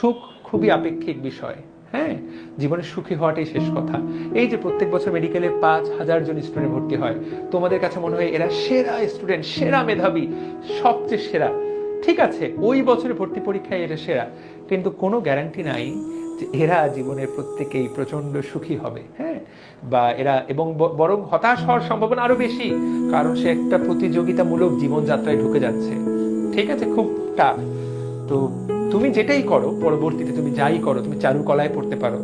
সুখ খুবই আপেক্ষিক বিষয়। হ্যাঁ জীবনে সুখী হওয়াটাই শেষ কথা। এই যে প্রত্যেক বছর মেডিকেলে পাঁচ হাজার জন স্টুডেন্ট ভর্তি হয়, তোমাদের কাছে মনে হয় এরা সেরা স্টুডেন্ট সেরা মেধাবী, সবচেয়ে সেরা? ঠিক আছে, ওই বছরে ভর্তি পরীক্ষায় এরা সেরা, কিন্তু কোনো গ্যারান্টি নাই যে এরা জীবনের প্রত্যেকেই প্রচণ্ড সুখী হবে। হ্যাঁ বা এরা এবং বরং হতাশ হওয়ার সম্ভাবনা আরও বেশি, কারণ সে একটা প্রতিযোগিতামূলক জীবনযাত্রায় ঢুকে যাচ্ছে। ঠিক আছে, খুব টাফ তো তুমি যেটাই করো, পরবর্তীতে তুমি যাই করো, তুমি চারুকলায় পড়তে পারো,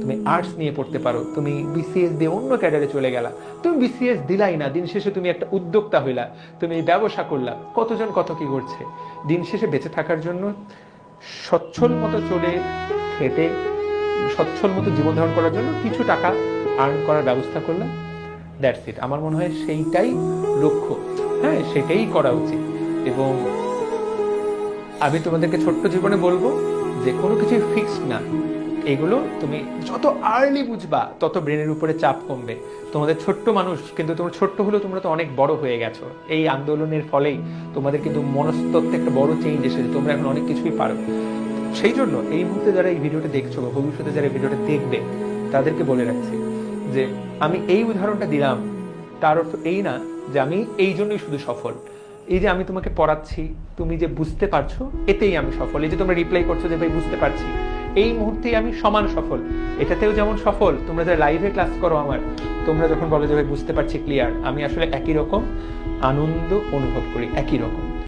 তুমি আর্টস নিয়ে পড়তে পারো, তুমি বিসিএস দিয়ে অন্য ক্যাডারে চলে গেলা, তুমি বিসিএস দিলাই না, দিন শেষে তুমি একটা উদ্যোক্তা হইলা, তুমি ব্যবসা করলা, কতজন কত কি করছে? দিন শেষে বেঁচে থাকার জন্য সচ্ছল মতো চলে খেটে, সচ্ছল মতো জীবন ধারণ করার জন্য কিছু টাকা আর্ন করার ব্যবস্থা করলাম দ্যাটস ইট আমার মনে হয় সেইটাই লক্ষ্য। হ্যাঁ সেটাই করা উচিত। এবং আমি তোমাদেরকে ছোট্ট জীবনে বলব, যে কোনো কিছু ফিক্সড না। এগুলো তুমি যত আর্লি বুঝবা, তত ব্রেনের উপরে চাপ কমবে। তোমাদের ছোট্ট মানুষ, কিন্তু তোমরা ছোট্ট হলেও তোমরা তো অনেক বড় হয়ে গেছো। এই আন্দোলনের ফলেই তোমাদের কিন্তু মনস্তত্ত্বে একটা বড় চেঞ্জ এসেছে। তোমরা এখন অনেক কিছুই পারো। সেই জন্য এই মুহূর্তে যারা এই ভিডিওটা দেখছ বা ভবিষ্যতে যারা এই ভিডিওটা দেখবে, তাদেরকে বলে রাখছি যে, আমি এই উদাহরণটা দিলাম, তার অর্থ এই না যে আমি এই জন্যই শুধু সফল। এই যে আমি তোমাকে পড়াচ্ছি, তুমি যে বুঝতে পারছ, এতেই আমি সফল। এই যে তোমরা রিপ্লাই করছ যে, ভাই, বুঝতে পারছি। এই মুহূর্তেই আমি সমান সফল। এটাতেও যেমন সফল, তোমরা যারা লাইভে ক্লাস করো আমার, তোমরা যখন বলো যে, ভাই, বুঝতে পারছি ক্লিয়ার আমি আসলে একই রকম আনন্দ অনুভব করি, একই রকম।